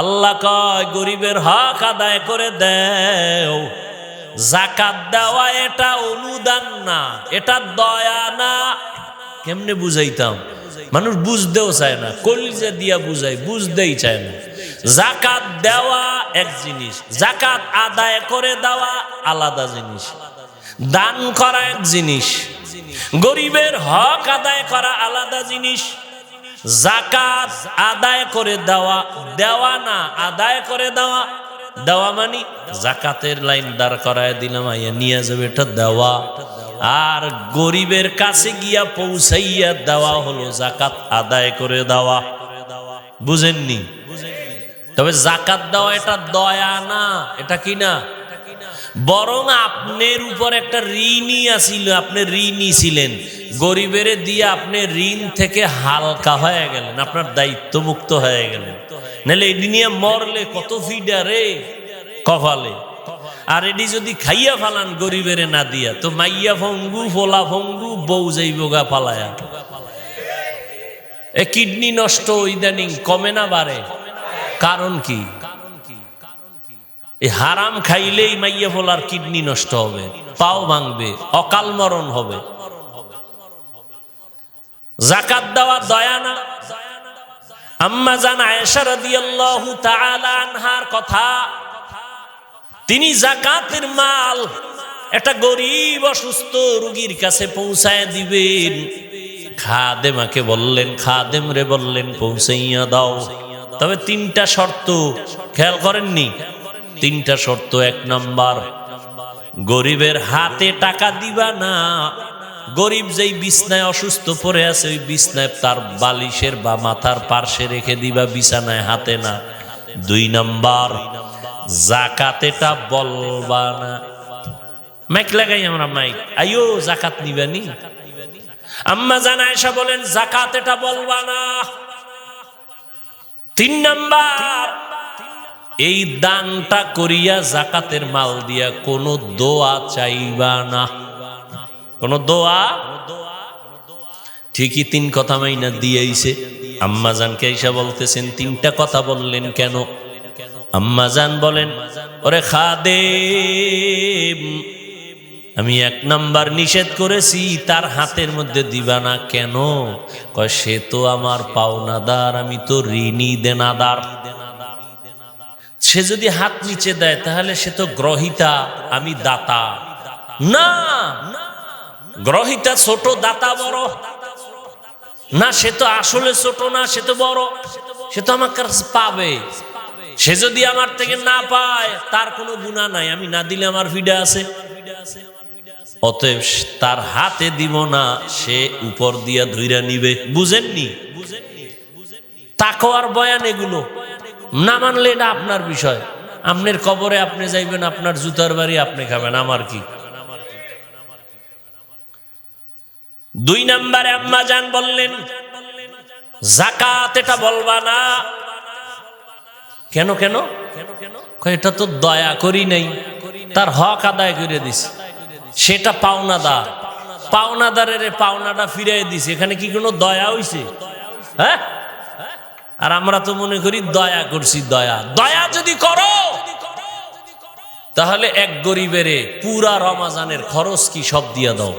আল্লাহ কয়, গরিবের হক আদায় করে দেও। জাকাত দেওয়া এটা অনুদান না, এটা দয়া না। কেমনে বুঝাইতাম? মানুষ বুঝতেও চায় না, কলিজা দিয়া বুঝাই বুঝতেই চায় না। জাকাত দেওয়া এক জিনিস, জাকাত আদায় করে দেওয়া আলাদা জিনিস। দান করা এক জিনিস। গরিবের হক আদায় করা আলাদা জিনিস। জাকাত আদায় করে দেওয়া দেওয়া না, আদায় করে দেওয়া। দেওয়া মানে? জাকাতের লাইন দাঁড় করায় দিলাম, আইয়া নিয়ে যাবে এটা দেওয়া। আর গরিবের কাছে গিয়া পৌঁছাইয়া দেওয়া হলো জাকাত আদায় করে দেওয়া। বুঝেননি? তবে জাকাত দেওয়া এটা দয়া না, এটা কি না? বরং আপনার উপর একটা ঋণই আসিল, আপনি ঋণই ছিলেন। গরিবের দিয়ে আপনি ঋণ থেকে হালকা হয়ে গেলেন, আপনার দায়িত্ব মুক্ত হয়ে গেলেন। নাহলে এটি নিয়ে মরলে কত ফিডা রে? কপালে। আর এটি যদি খাইয়া ফালান গরিবের না দিয়া, তো মাইয়া ফঙ্গু, ফোলা ফঙ্গু, বউ যাইব গা ফালায়া এ কিডনি নষ্ট ইদানিং কমে না বাড়ে। কারণ কি? এই হারাম খাইলেই মাইয়া ফোলার কিডনি নষ্ট হবে, পাও ভাঙবে, অকাল মরণ হবে। জাকাত দেওয়া দয়া না। আম্মা জান আয়েশা রাদিয়াল্লাহু তাআলা আনহার কথা, তিনি জাকাতের মাল একটা গরিব অসুস্থ রোগীর কাছে পৌঁছায় দিবেন। খাদেমাকে বললেন, খাদেম রে বললেন, পৌঁছাইয়া দাও। তবে তিনটা শর্ত খেয়াল করেননি? তিনটা শর্ত, এক নাম্বার, গরিবের হাতে টাকা দিবা না। গরিব যেই বিছনায় অসুস্থ পড়ে আছে, ওই বিছনায় তার বালিশের বা মাথার পার্শ্বে রেখে দিবা, বিছানায় হাতে না। দুই নাম্বার, জাকাতেটা বলবা না। মাইক লাগাই আমরা মাইক। আইও জাকাত নিবানি আম্মা জানা এসা বলেন, জাকাত এটা বলবা না। তিন নাম্বার এই দানটা করিয়া জাকাতের মাল দিয়া কোনো দোয়া চাইবা না। কোন দোয়া? ঠিকই তিন কথা মাইনা দিয়েছে আম্মাজানকে আইসা বলতেছেন, তিনটা কথা বললেন কেন? আম্মাজান বলেন, ওরে খাদে আমি এক নাম্বার নিষেধ করেছি, তার হাতের মধ্যে দিবা না কেন? সে তো আমার পাওনাদার, আমি তো ঋণী দেনাদার। সে যদি হাত নিচে দেয়, তাহলে সে তো গ্রহিতা, আমি দাতা। না, গ্রহিতা ছোট, দাতা বড়। না, সে তো আসলে ছোট, না, সে তো বড়। সে তো আমার কাছে পাবে। সে যদি আমার থেকে না পায়, তার কোনো গুণা নাই। আমি না দিলে আমার ফিডা আছে। অতএব তার হাতে দিব না, সে উপর দিয়া ধইরা নিবে। বুঝেননি? তাকওয়ার বয়ান এগুলো। না মানলে এটা আপনার বিষয়। আপনার কবরে আপনি যাইবেন, আপনার জুতার বাড়ি আপনি খাবেন, আমার কি? দুই নাম্বারে আম্মা জান বললেন, জাকাত এটা বলবা না। কেন কেন? এটা তো দয়া করি নাই। তার হক আদায় করে দিস সেটা পাওনাদার। পাওনাদারের পাওনাটা ফিরাই দিছে। এখানে কি কোনো দয়া হইছে? হ্যাঁ? আর আমরা তো মনে করি দয়া করছি, দয়া। দয়া যদি করো, তাহলে এক গরিবেরে পুরা রমাজানের খরচ কি সব দিয়া দাও?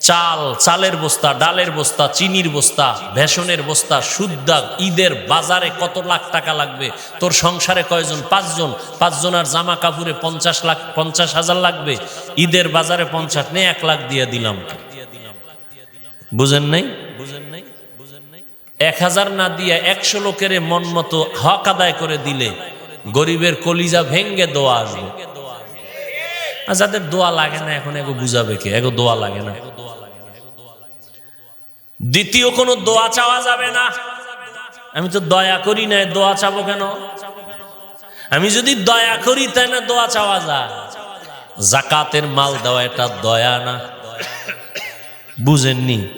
চাল, চালের বস্তা, ডালের বস্তা, চিনির বস্তা, ভেষনের বস্তা সুদ্দা ঈদের বাজারে কত লাখ টাকা লাগবে? তোর সংসারে কয়জন? পাঁচজন। পাঁচজনের জামা কাপড়ে পঞ্চাশ লাখ, পঞ্চাশ হাজার লাগবে। ঈদের বাজারে পঞ্চাশ নেই এক লাখ দিয়ে দিলাম। বুঝেন নাই বুঝেন নাই বুঝেন নাই? এক হাজার না দিয়ে একশো লোকের মন মতো হক আদায় করে দিলে গরিবের কলিজা ভেঙ্গে দোয়া আসবে। যাদের দোয়া লাগে না, এখন এগো বুঝাবে কে? এগো দোয়া লাগে না। দ্বিতীয় কোনো দোয়া চাওয়া যাবে না। আমি তো দয়া করি না দোয়া চাবো কেন? আমি যদি দয়া করি, তাই না দোয়া চাওয়া যায়? জাকাতের মাল দেওয়া এটা দয়া না। বুঝেননি।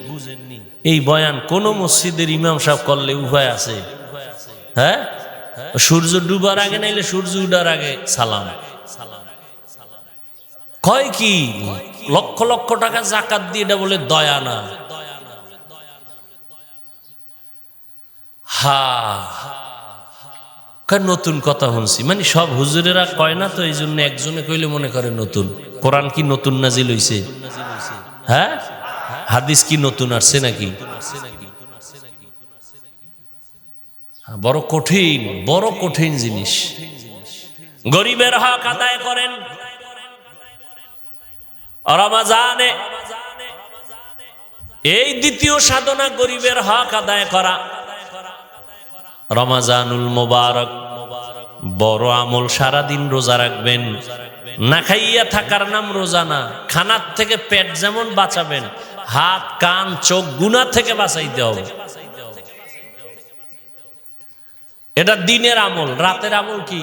এই বয়ান কোন মসজিদের ইমাম সাহেব করলে উভয় আছে? হ্যাঁ? সূর্য ডুবার আগে নাইলে সূর্য উঠার আগে সালাম। কয় কি? লক্ষ লক্ষ টাকা জাকাত দিয়ে এটা বলে দয়া না। হা। নতুন কথা শুনছি। মানে সব হুজুরেরা কয় না তো, এই জন্য একজনে কইলে মনে করে নতুন। কোরআন কি নতুন নাজিল হইছে? হ্যাঁ? হাদিস কি নতুন আসছে নাকি? হ্যাঁ, বড় কঠিন বড় কঠিন জিনিস। গরিবের হক আদায় করেন। রমাজানে এই দ্বিতীয় সাধনা গরিবের হক আদায় করা। রমাজানুল মোবারক বড় আমল সারাদিন রোজা রাখবেন। না খাইয়া থাকার নাম রোজা না খানার থেকে পেট যেমন বাঁচাবেন হাত কান চোখ গুনা থেকে বাঁচাইতে হবে। এটা দিনের আমল রাতের আমল কি?